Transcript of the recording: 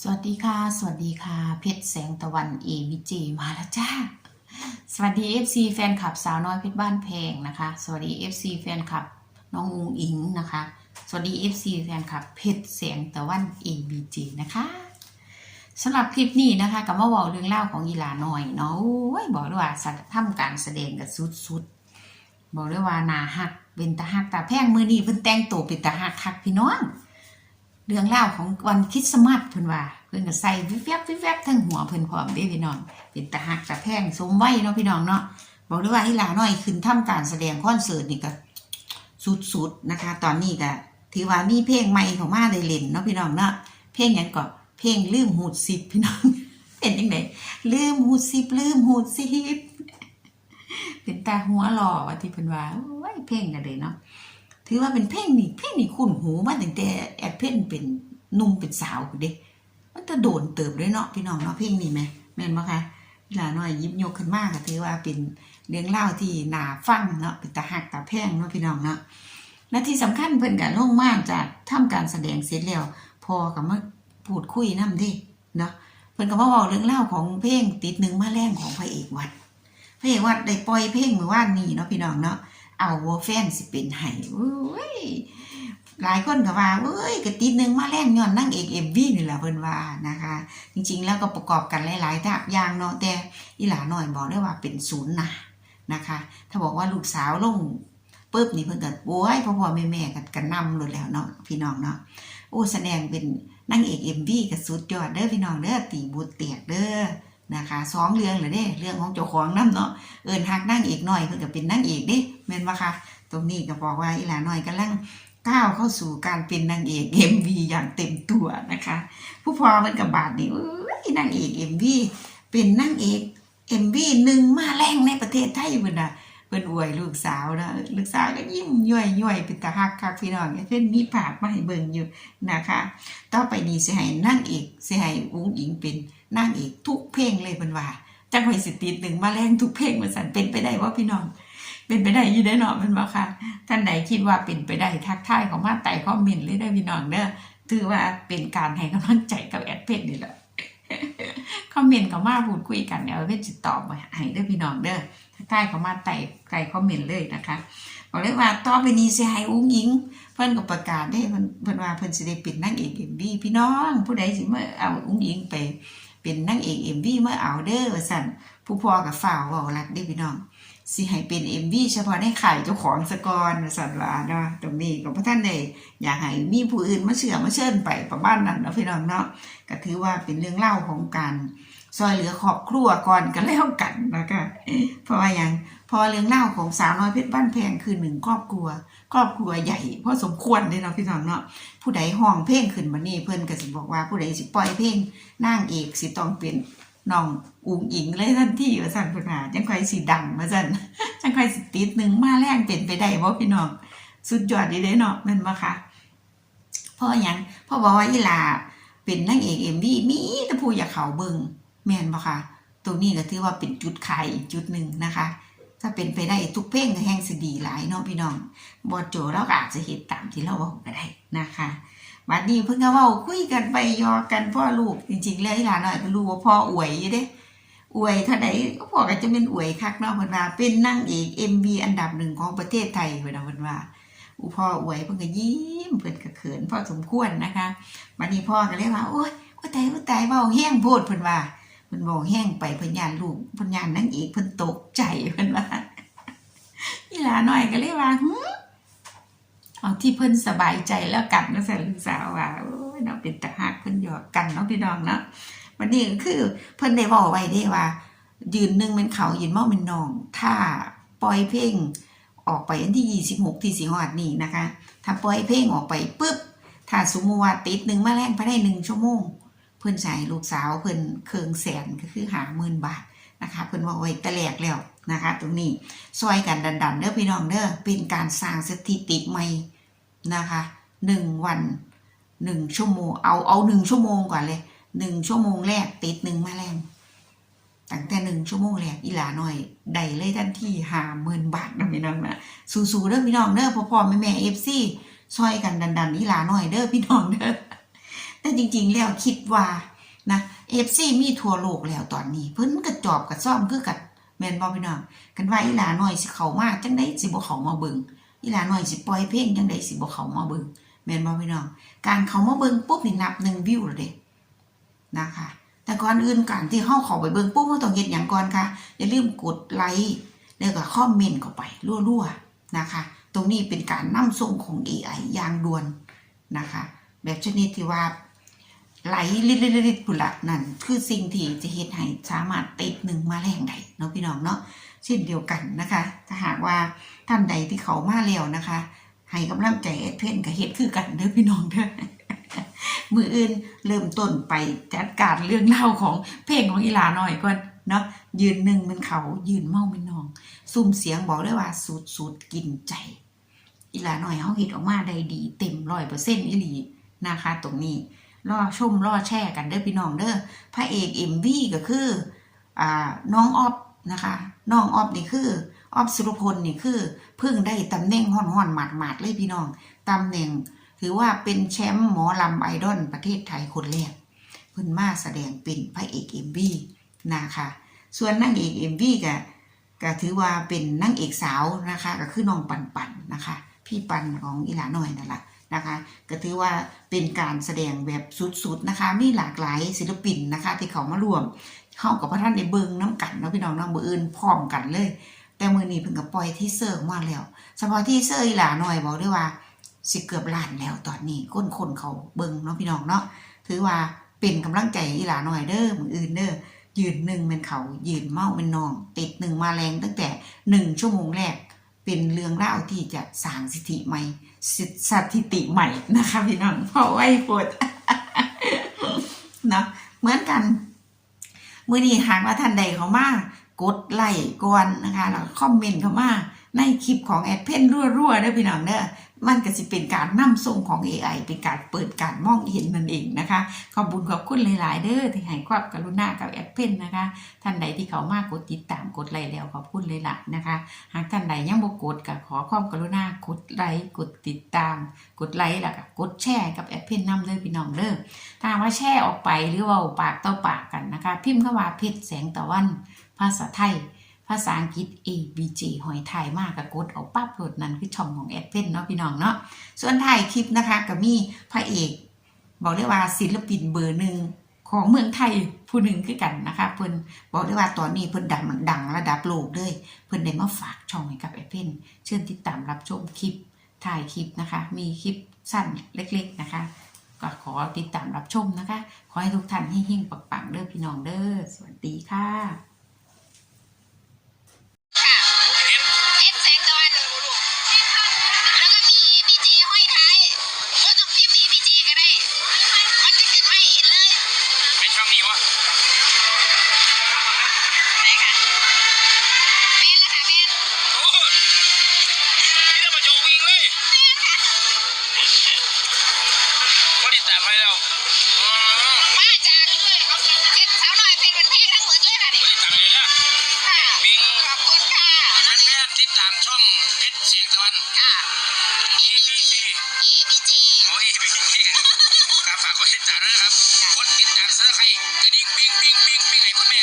สวัสดีค่ะ สวัสดีค่ะ เพชรแสงตะวันเอวิจีมาแล้วจ้า สวัสดี FC แฟนคลับสาวน้อยเพชรบ้านแพงนะคะ สวัสดี FC แฟนคลับน้องอุงอิงนะคะ สวัสดี FC แฟนคลับเพชรแสงตะวัน ABG นะคะสำหรับคลิปนี้นะคะกับมาบอกเรื่องเล่าของอีหลาหน่อยเนาะบอกเลยว่าสัตว์ทำการแสดงกับสุดๆบอกเลยว่านาหักเป็นตาหักตาแพงมือนี้เพิ่นแต่งตัวเป็นตาหักคักพี่น้อง เรื่องเล่าวของวันคริสต์มาสเพิ่นว่าเพิ่นก็ใส่วิบแวบวิบแวบทั้งหัวเพิ่นพร้อมเด้พี่น้อง เป็นตาหักตาแพงสมไว้เนาะพี่น้องเนาะบอกเลยว่าอีหลาน้อยขึ้นทำการแสดงคอนเสิร์ตนี่ก็สุดๆนะคะ ตอนนี้ก็ถือว่ามีเพลงใหม่ของมาได้เล่นเนาะพี่น้องเนาะเพลงยังก็เพลงลืมหูดสิบพี่น้อง เป็นยังไงลืมหูดสิบลืมหูดสิบเป็นตาหัวหล่อว่าที่เพิ่นว่าโอ้ยเพลงกันเลยเนาะ ถือว่าเป็นเพลงนี่เพลงนี่คุ้นหูมาตั้งแต่แอดเพนเป็นนุ่มเป็นสาวพุ่นเด้มันจะโดนเติบด้วยเนาะพี่น้องเนาะเพลงนี้ไหมแม่นบ่คะเวลาน้อยยิบยกขึ้นมาก็ถือว่าเป็นเรื่องเล่าที่น่าฟังเนาะเป็นตาหักตาแพงเนาะพี่น้องเนาะและที่สำคัญเพิ่อนก็ลงมาจากทำการแสดงเสร็จแล้วพอก็มาพูดคุยน้ำด้เนาะเพิ่อนก็มาเว้าเรื่องเล่าของเพลงติดหนึ่งมาแรงของพระเอกวัดพระเอกวัดได้ปล่อยเพลงเมื่อวานนี้เนาะพี่น้องเนาะ เอาว่าแฟนสิเป็นไห้เว้ยหลายคนก็ว่าเว้ยกะติดหนึงมาแรงย้อนนั่งเอกเอ็มวีนี่แหละเพิ่นว่านะคะ จริงๆ แล้วก็ประกอบกันหลายๆแบบอย่างเนาะแต่อีหลาหน้อยบอกได้ว่าเป็นศูนย์นะนะคะ ถ้าบอกว่าลูกสาวลงปุ๊บนี่เพิ่นก็โอ้ยพ่อพ่อแม่แม่กันกันนำเลยแล้วเนาะพี่น้องเนาะโอ้แสดงเป็นนางเอกเอ็มวีก็สุดยอดเด้อพี่น้องเด้อตีบุตรเตียกเด้อ นะคะสองเรื่องเลยเด้เรื่องของเจ้าของนํเนาะเอินหักนั่งเอกหน่อยเพิ่นก็เป็นนั่งเอกเด้แม่นบ่คะตรงนี้ก็บอกว่าอีหลาน่อยกำลังก้าวเข้าสู่การเป็นนางเอกเอ็มวีอย่างเต็มตัวนะคะ ผู้พอมันกับบาทนี่เอ้ยนางเอก MV เป็นนางเอกเอ็มวีหนึ่งมาแรงในประเทศไทยเลยนนะ เพิ่นอวยลูกสาวนะลูกสาวก็ยิ้มย่อยย่อยเป็นตาฮักคักพี่น้องเพิ่นมีภาพมาให้เบิ่งอยู่นะคะ ต่อไปนี้สิให้นางเอกสิให้อุ้งอิงเป็นนางเอกทุกเพลงเลยเพิ่นว่าจังหอยสิติดหนึ่งมาแรงทุกเพลงมาสันเป็นไปได้ว่าพี่น้องเป็นไปได้ยี่ได้เนาะแมันบ่ค่ะ ท่านใดคิดว่าเป็นไปได้ทักทายของมาไต่คอมเมนต์เลยได้พี่น้องเด้อถือว่าเป็นการให้กำลังใจกับแอดเพจนี่แหละคอมเมนต์เขามาพูดคุยกันเดี๋ยวเพจจะตอบมาให้เด้พี่น้องเด้อ ทักทายเขามาไต่ไต่คอมเมนต์เลยนะคะบอกเลยว่าต่อไปนี้สิให้อุ้งยิง เพิ่นก็ประกาศได้เพิ่นเพิ่นว่าเพิ่นสิได้เป็นนางเอกเอ็มวีพี่น้อง ผู้ใดสิมาเอาอุ้งยิงไป เป็นนางเอกเอ็มวีเมื่อเอาเด้อสั่นผู้พอกับฝ่าวเว่ารัดได้พี่น้องสิให้เป็นเอ็มวีเฉพาะในขายเจ้าของสกอนสั่นว่าเนาะตรงนี้ก็พระท่านได้อยากให้มีผู้อื่นมาเชื่อมาเชิญไปประมาณนั้นนะพี่น้องเนาะก็ถือว่าเป็นเรื่องเล่าของการ ซอยเหลือครอบครัวก่อนกันแล้วกันนะคะเพราะว่าอย่างพอเรื่องเล่าของสาวน้อยเพชรบ้านแพงคือหนึ่งครอบครัว ครอบครัวใหญ่พอสมควรเลยเนาะพี่น้องเนาะผู้ใดห้องเพลงขึ้นมานี่เพิ่นก็สิบอกว่าผู้ใดสิปล่อยเพลงนางเอกสิต้องเป็นน้องอุ๋งอิงเลยทันทีว่าสั่นพิ่นว่าจังค่อยสิดังว่าสั่นจังค่อยสิติดหนึ่งมาแรงเป็นไปได้บ่พี่น้องสุดยอดดีเด้เนาะแม่นบ่คะเพราะหยังพราะบอกว่าอีลาเป็นนางเอก MV มีแต่ผู้อยากเขาเบิ่ง แม่นบ่คะตรงนี้ก็ถือว่าเป็นจุดขายอีกจุดหนึ่งนะคะ ถ้าเป็นไปได้ทุกเพลงก็แห่งสดีหลายเนาะพี่น้องบอดโจเราก็อาจจะเฮ็ดตามที่เราเว้าก็ได้นะคะบัดนี้เพิ่งก็เว้าคุยกันไปยอกันพ่อลูกจริงๆแล้วอีหลานน้อยก็รู้ว่าพ่ออวยอยู่เด้อวยเท่าใดก็พ่อก็จะเป็นอวยคักเนาะเพิ่นว่าเป็นนางเอก MV อันดับหนึ่งของประเทศไทยเพิ่นว่าเพิ่นว่าอุพ่ออวยเพิ่นก็ยิ้มเพิ่นก็เขินพ่อสมควรนะคะบัดนี้พ่อก็เลยว่าโอ๊ยโอ๊ยตายโอ๊ยตายเว้าแห้งโพดเพิ่นว่า พิ่นเว้าแห้งไปเพิ่นยานลูกเพิ่นย่านนางเอกเพิ่นตกใจเพิ่นว่าอีหลาน้อยก็เลยว่าหึเอาที่เพิ่นสบายใจแล้วกันนะสันลูกสาวว่าโอ้ยเนาะเป็นตาหักเพิ่นหยอกกันเนาะพี่น้องเนาะวันนี้คือเพิ่นได้บอกไว้ได้ว่า ยืนหนึ่งเป็นเขายืนเมาเป็นน้อง ถ้าปล่อยเพลงออกไปอันที่ยี่สิบหกที่สิงหาคมนี้นะคะ ถ้าปล่อยเพลงออกไปปุ๊บถ้าสมมติว่าติดหนึ่งมาแรงภายในหนึ่งชั่วโมง เพิ่อนใช้ลูกสาวเพิ่อนเคืองแสนก็คือหาหมื่นบาทนะคะเพิ่นบอกไว้แตะแหลกแล้วนะคะ ตรงนี้ซอยกันดันๆเด้อพี่น้องเด้อเป็นการสร้างสถิติใหม่นะคะหนึ่งวันหนึ่งชั่วโมงเอาเอาหนึ่งชั่วโมงก่อนเลยหนึ่งชั่วโมงแรกติดหนึ่งมาแรงตั้งแต่หนึ่งชั่วโมงแรกอีหลาหน่อยได้เลยทันทีหาหมื่นบาทนะพี่น้องนะสู้ๆเด้อพี่น้องเด้อพ่อพ่อแม่แม่เอฟซีซอยกันดันดันๆอีหลาหน่อยเด้อพี่น้องเด้อ จริง ๆ แล้วคิดว่านะเอฟซีมีทั่วโลกแล้วตอนนี้ เพิ่นกระจอบกระซ่อมคือกันแม่นบ่พี่น้องกันว่าอีหลาน้อยสิเข้ามาจังได๋สิบ่เข้ามาเบิงอีหลาหน้อยสิปล่อยเพลงจังได๋สิบ่เข้ามาเบิงแม่นบ่พี่น้อง การเข้ามาเบิงปุ๊บนี่นับหนึ่งวิวแล้วเด้นะคะ แต่ก่อนอื่นการที่เฮาเข้าไปเบิงปุ๊บเราต้องเฮ็ดหยังก่อนค่ะอย่าลืมกดไลค์แล้วก็คอมเมนต์เข้าไปรัวๆนะคะ ตรงนี้เป็นการนำส่งของ AI อย่างด่วนนะคะ แบบชนิดที่ว่า ไหลลิดๆๆๆพุ่นละนั่นคือสิ่งที่จะเฮ็ดให้สามารถติดหนึ่งมาแรงได้เนาะพี่น้องเนาะเช่นเดียวกันนะคะ ถ้าหากว่าท่านใดที่เขามาแล้วนะคะ ให้กำลังใจแอเพนกับเฮ็ดคือกันเด้อพี่น้องเด้อมืออื่นเริ่มต้นไปจัดการเรื่องเล่าของเพลงของอีหลาหน่อยก่อนเนาะยืนหนึ่งเป็นเขายืนเมาเป็นนอง ซุ่มเสียงบอกเลยว่าสูดสูดกินใจ อีหลาหน่อยเขาเฮ็ดออกมาได้ดี เต็มร้อยเปอร์เซ็นต์อีหลีนะคะ ตรงนี้ รอชมรอแช่กันเด้อพี่น้องเด้อพระเอกเอ็มวีก็คืออ่าน้องออฟนะคะน้องออฟนี่คือออฟสุรพลนี่คือเพิ่งได้ตำแหน่งห่อนห่อนหมาดหมาดเลยพี่น้องตำแหน่งถือว่าเป็นแชมป์หมอลำไอดอลประเทศไทยคนแรกเพิ่นมาแสดงเป็นพระเอกเอ็มวีนะคะส่วนนางเอกเอ็มวีก็ก็ถือว่าเป็นนางเอกสาวนะคะ ก็คือน้องปันปันนะคะ พี่ปันของอีหลาน้อยนั่นแหละ นะคะก็ถือว่าเป็นการแสดงแบบสุดๆนะคะ มีหลากหลายศิลปินนะคะ ที่เขามารวมเข้ากับพระท่านในเบิงน้ำกันเนาะพี่น้องน้องเบออื่นพร้อมกันเลย แต่มือนี้เพิ่งกับปล่อยที่เซอร์มาแล้วเฉพาะที่เซอร์อีหลาหน่อยบอกได้ว่า สิเกือบล้านแล้วตอนนี้ก้นคนเขาเบิงเนาะพี่น้องเนาะถือว่าเป็นกำลังใจอีหลาหน่อยเด้อมืออื่นเด้อยืนหนึ่งเป็นเขายืนเมาเป็นนอง ติดหนึ่งมาแรงตั้งแต่หนึ่งชั่วโมงแรก เป็นเรื่องเล่าที่จะสร้างสถิติใหม่สถิติใหม่นะคะพี่น้องเพราะไว้ปวดเนาะเหมือนกัน มื่อนี้หากว่าท่านใดเขามากดไลค์ก่อนนะคะแล้วคอมเมนต์เขามา ในคลิปของแอดเพนรั่วๆเด้พี่น้องเด้อมันก็สิเป็นการนำส่งของ AI เป็นการเปิดการมองเห็นนั่นเองนะคะ ขอบคุญขอบคุณหลาย ๆ เด้อที่ให้ความกรุณากับแอดเพนนะคะ ท่านใดที่เขามากกดติดตามกดไลค์แล้วขอบคุณเลยล่ะนะคะ หากท่านใดยังบ่กดก็ขอความกรุณากดไลค์กดติดตาม กดไลค์แล้วก็กดแชร์กับแอดเพนนำเด้อพี่น้องเด้อถ้าว่าแช่ออกไปหรือว่าปากต่อปากกันนะคะ พิมพ์เข้ามาเพชรแสงตะวัน ภาษาไทย ภาษาอังกฤษ A B J หอยไทยมากกับกดเอาปั๊บโหลดนั้นคือช่องของแอดเพนเนาะพี่น้องเนาะส่วนถ่ายคลิปนะคะก็มีพระเอก บอกได้ว่าศิลปินเบอร์หนึ่งของเมืองไทยผู้หนึ่งคือกันนะคะเพิ่นบอกได้ว่าตอนนี้เพิ่นดังดังระดับโลกเลยเพิ่นได้มาฝากช่องให้กับแอดเพนเชิญติดตามรับชมคลิปถ่ายคลิปนะคะ มีคลิปสั้นเล็ก ๆนะคะ ก็ขอติดตามรับชมนะคะ ขอให้ทุกท่านให้เฮงปังๆเด้อพี่น้องเด้อสวัสดีค่ะ ติดตามช่องเพชรเสียงตะวัน ค่ะ ABC APJ โอ้ย ABC ครับฝากกดติดตามด้วยนะครับกดติดตามซับสไครต์กระดิ่งปิ้งปิ้งปิ้งปิ้งให้คุณแม่